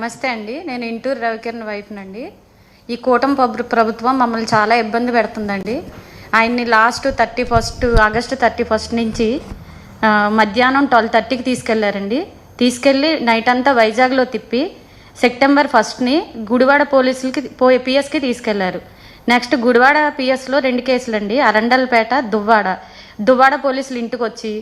నమస్తే అండి. నేను ఇంటూరు రవికిరణ్ వైఫ్నండి. ఈ కూటమి ప్రభుత్వం మమ్మల్ని చాలా ఇబ్బంది పెడుతుందండి. ఆయన్ని last thirty first August thirty first నుంచి మధ్యాహ్నం ట్వెల్వ్ థర్టీకి తీసుకెళ్ళారండి. తీసుకెళ్ళి నైట్ అంతా వైజాగ్లో తిప్పి సెప్టెంబర్ ఫస్ట్ని గుడివాడ పోలీసులకి పో పిఎస్కి తీసుకెళ్ళారు. నెక్స్ట్ గుడివాడ పిఎస్లో రెండు కేసులు అండి అరండల్పేట దువ్వాడ. దువ్వాడ పోలీసులు ఇంటికి వచ్చి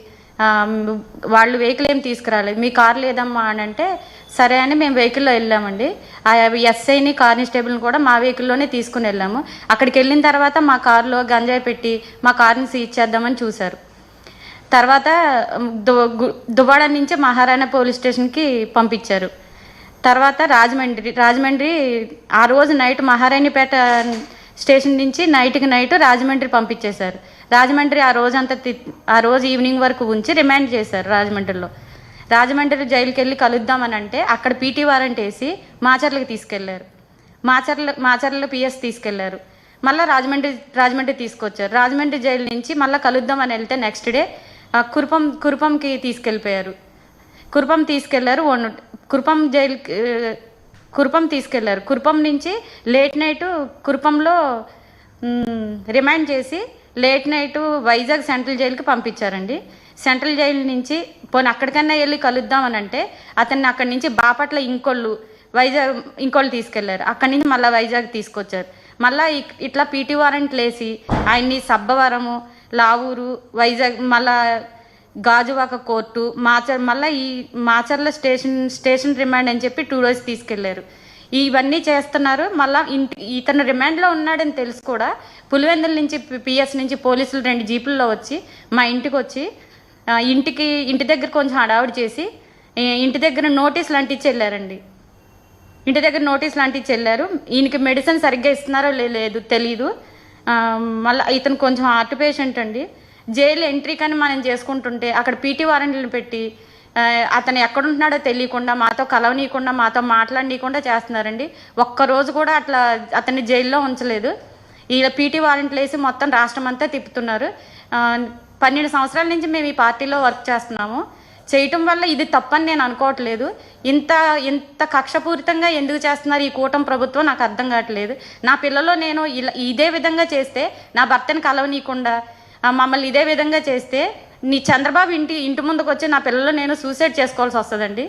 వాళ్ళు వెహికల్ ఏం తీసుకురాలేదు. మీ కార్ లేదమ్మా అని అంటే సరే అని మేము వెహికల్లో వెళ్ళామండి. ఆ ఎస్ఐని కానిస్టేబుల్ని కూడా మా వెహికల్లోనే తీసుకుని వెళ్ళాము. అక్కడికి వెళ్ళిన తర్వాత మా కారులో గంజాయి పెట్టి మా కార్ని సీజ్ చేద్దామని చూశారు. తర్వాత దువాడ గు- నుంచి మహారాణా పోలీస్ స్టేషన్కి పంపించారు. తర్వాత రాజమండ్రి రాజమండ్రి ఆ రోజు నైట్ మహారాణిపేట స్టేషన్ నుంచి నైట్కి నైట్ రాజమండ్రి పంపించేశారు. రాజమండ్రి ఆ రోజంతా తి- ఆ రోజు ఈవినింగ్ వరకు ఉంచి రిమాండ్ చేశారు రాజమండ్రిలో. రాజమండ్రి జైలుకి వెళ్ళి కలుద్దామని అంటే అక్కడ పీటీ వారెంట్ వేసి మాచర్లకి తీసుకెళ్ళారు. మాచర్ల మాచర్ల పిఎస్ తీసుకెళ్ళారు. మళ్ళీ రాజమండ్రి రాజమండ్రి తీసుకొచ్చారు. రాజమండ్రి జైలు నుంచి మళ్ళీ కలుద్దామని వెళ్తే నెక్స్ట్ డే కురుపం కురుపంకి తీసుకెళ్ళిపోయారు. కురుపం తీసుకెళ్ళారు వన్ కురుపం జైలు కురుపం తీసుకెళ్ళారు. కురుపం నుంచి లేట్ నైట్ కురుపంలో రిమాండ్ రిమైండ్ చేసి లేట్ నైట్ వైజాగ్ సెంట్రల్ జైలుకి పంపించారండి. సెంట్రల్ జైలు నుంచి పోనీ అక్కడికన్నా వెళ్ళి కలుద్దామని అంటే అతన్ని అక్కడి నుంచి బాపట్ల ఇంకోళ్ళు వైజాగ్ ఇంకోళ్ళు తీసుకెళ్ళారు. అక్కడి నుంచి మళ్ళీ వైజాగ్ తీసుకొచ్చారు. మళ్ళీ ఇట్లా పీటీ వారెంట్లు వేసి ఆయన్ని సబ్బవరము లావూరు వైజాగ్ మళ్ళా గాజువాక కోర్టు మాచర్ మళ్ళీ ఈ మాచర్ల స్టేషన్ స్టేషన్ రిమాండ్ అని చెప్పి టూ డేస్ తీసుకెళ్ళారు. ఇవన్నీ చేస్తున్నారు. మళ్ళీ ఇంటి ఇతను రిమాండ్లో ఉన్నాడని తెలుసు కూడా. పులివెందుల నుంచి పిఎస్ నుంచి పోలీసులు రెండు జీపుల్లో వచ్చి మా ఇంటికి వచ్చి ఇంటికి ఇంటి దగ్గర కొంచెం హడావుడి చేసి ఇంటి దగ్గర నోటీస్ అంటించి వెళ్ళారండి. ఇంటి దగ్గర నోటీస్ అంటించి వెళ్ళారు. ఈయనకి మెడిసిన్ సరిగ్గా ఇస్తున్నారో లేదు తెలీదు. మళ్ళీ ఇతను కొంచెం హార్ట్ పేషెంట్ అండి. జైలు ఎంట్రీ కానీ మనం చేసుకుంటుంటే అక్కడ పీటీ వారెంట్లు పెట్టి అతను ఎక్కడుంటున్నాడో తెలియకుండా మాతో కలవనీయకుండా మాతో మాట్లాడనీయకుండా చేస్తున్నారండి. ఒక్కరోజు కూడా అట్లా అతన్ని జైల్లో ఉంచలేదు. ఇలా పీటీ వారెంట్లు వేసి మొత్తం రాష్ట్రం అంతా తిప్పుతున్నారు. పన్నెండు సంవత్సరాల నుంచి మేము ఈ పార్టీలో వర్క్ చేస్తున్నాము. చేయటం వల్ల ఇది తప్పని నేను అనుకోవట్లేదు. ఇంత ఇంత కక్షపూరితంగా ఎందుకు చేస్తున్నారు ఈ కూటమి ప్రభుత్వం నాకు అర్థం కావట్లేదు. నా పిల్లలు నేను ఇలా ఇదే విధంగా చేస్తే నా భర్తని కలవనీయకుండా మమ్మల్ని ఇదే విధంగా చేస్తే నీ చంద్రబాబు ఇంటి ఇంటి ముందుకు వచ్చి నా పిల్లలు నేను సూసైడ్ చేసుకోవాల్సి వస్తుందండి.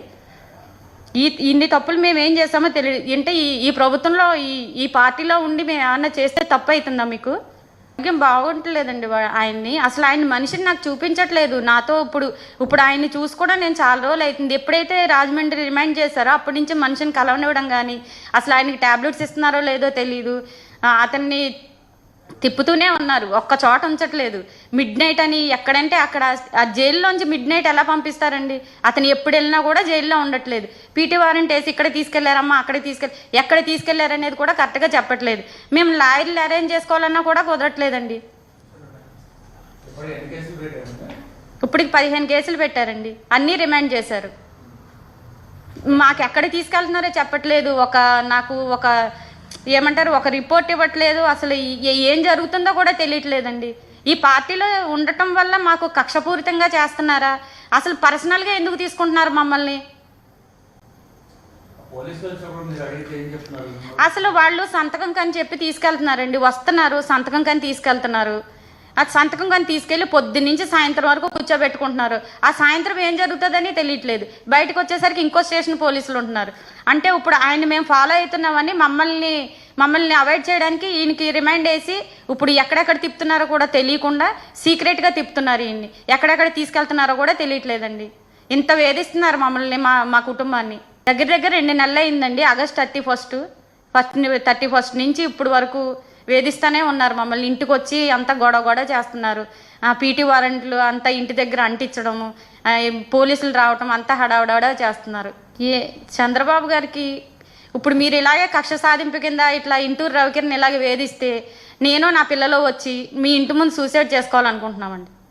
ఈ ఇన్ని తప్పులు మేము ఏం చేస్తామో తెలియదు. అంటే ఈ ఈ ప్రభుత్వంలో ఈ ఈ పార్టీలో ఉండి మేము ఏమన్నా చేస్తే తప్పు అవుతుందా మీకు? ఆరోగ్యం బాగుంటలేదండి ఆయన్ని. అసలు ఆయన మనిషిని నాకు చూపించట్లేదు. నాతో ఇప్పుడు ఇప్పుడు ఆయన్ని చూసుకోవడం నేను చాలా రోజులు అవుతుంది. ఎప్పుడైతే రాజమండ్రి రిమైండ్ చేశారో అప్పటి నుంచి మనిషిని కలవనివ్వడం కానీ అసలు ఆయనకి టాబ్లెట్స్ ఇస్తున్నారో లేదో తెలియదు అతన్ని తిప్పుతూనే ఉన్నారు. ఒక్క చోట ఉంచట్లేదు. మిడ్ నైట్ అని ఎక్కడంటే అక్కడ ఆ జైల్లోంచి మిడ్ నైట్ ఎలా పంపిస్తారండి? అతను ఎప్పుడు వెళ్ళినా కూడా జైల్లో ఉండట్లేదు. పీటీ వారెంట్ వేసి ఇక్కడ తీసుకెళ్ళారమ్మా అక్కడ తీసుకెళ్ళి ఎక్కడ తీసుకెళ్ళారనేది కూడా కరెక్ట్గా చెప్పట్లేదు. మేము లాయర్లు అరేంజ్ చేసుకోవాలన్నా కూడా కుదరట్లేదండి. ఇప్పటికి పదిహేను కేసులు పెట్టారండి. అన్నీ రిమాండ్ చేశారు. మాకు ఎక్కడ తీసుకెళ్తున్నారో చెప్పట్లేదు. ఒక నాకు ఒక ఏమంటారు ఒక రిపోర్ట్ ఇవ్వట్లేదు అసలు ఏ- జరుగుతుందో కూడా తెలియట్లేదండి. ఈ పార్టీలో ఉండటం వల్ల మాకు కక్షపూరితంగా చేస్తున్నారా? అసలు పర్సనల్గా ఎందుకు తీసుకుంటున్నారు మమ్మల్ని? అసలు వాళ్ళు సంతకం కని చెప్పి తీసుకెళ్తున్నారండి. వస్తున్నారు సంతకం కని తీసుకెళ్తున్నారు. ఆ సంతకం కానీ తీసుకెళ్ళి పొద్దున్నుంచి సాయంత్రం వరకు కూర్చోబెట్టుకుంటున్నారు. ఆ సాయంత్రం ఏం జరుగుతుందని తెలియట్లేదు. బయటకు వచ్చేసరికి ఇంకో స్టేషన్ పోలీసులు ఉంటున్నారు. అంటే ఇప్పుడు ఆయన మేము ఫాలో అవుతున్నామని మమ్మల్ని మమ్మల్ని అవాయిడ్ చేయడానికి ఈయనకి రిమైండ్ వేసి ఇప్పుడు ఎక్కడెక్కడ తిప్పుతున్నారో కూడా తెలియకుండా సీక్రెట్గా తిప్పుతున్నారు ఈయన్ని. ఎక్కడెక్కడ తీసుకెళ్తున్నారో కూడా తెలియట్లేదండి. ఇంత వేధిస్తున్నారు మమ్మల్ని మా మా కుటుంబాన్ని. దగ్గర దగ్గర రెండు నెలలు అయిందండి August thirty first. First thirty first నుంచి ఇప్పుడు వరకు వేధిస్తూనే ఉన్నారు మమ్మల్ని. ఇంటికి వచ్చి అంతా గొడవ గొడవ చేస్తున్నారు. పీటీ వారెంట్లు అంతా ఇంటి దగ్గర అంటించడము పోలీసులు రావటం అంతా హడావడాడ చేస్తున్నారు. ఏ చంద్రబాబు గారికి ఇప్పుడు మీరు ఇలాగే కక్ష సాధింపు కింద ఇట్లా ఇంటూరు రవికిరణ్ ఇలాగే వేధిస్తే నేను నా పిల్లలు వచ్చి మీ ఇంటి ముందు సూసైడ్ చేసుకోవాలనుకుంటున్నామండి.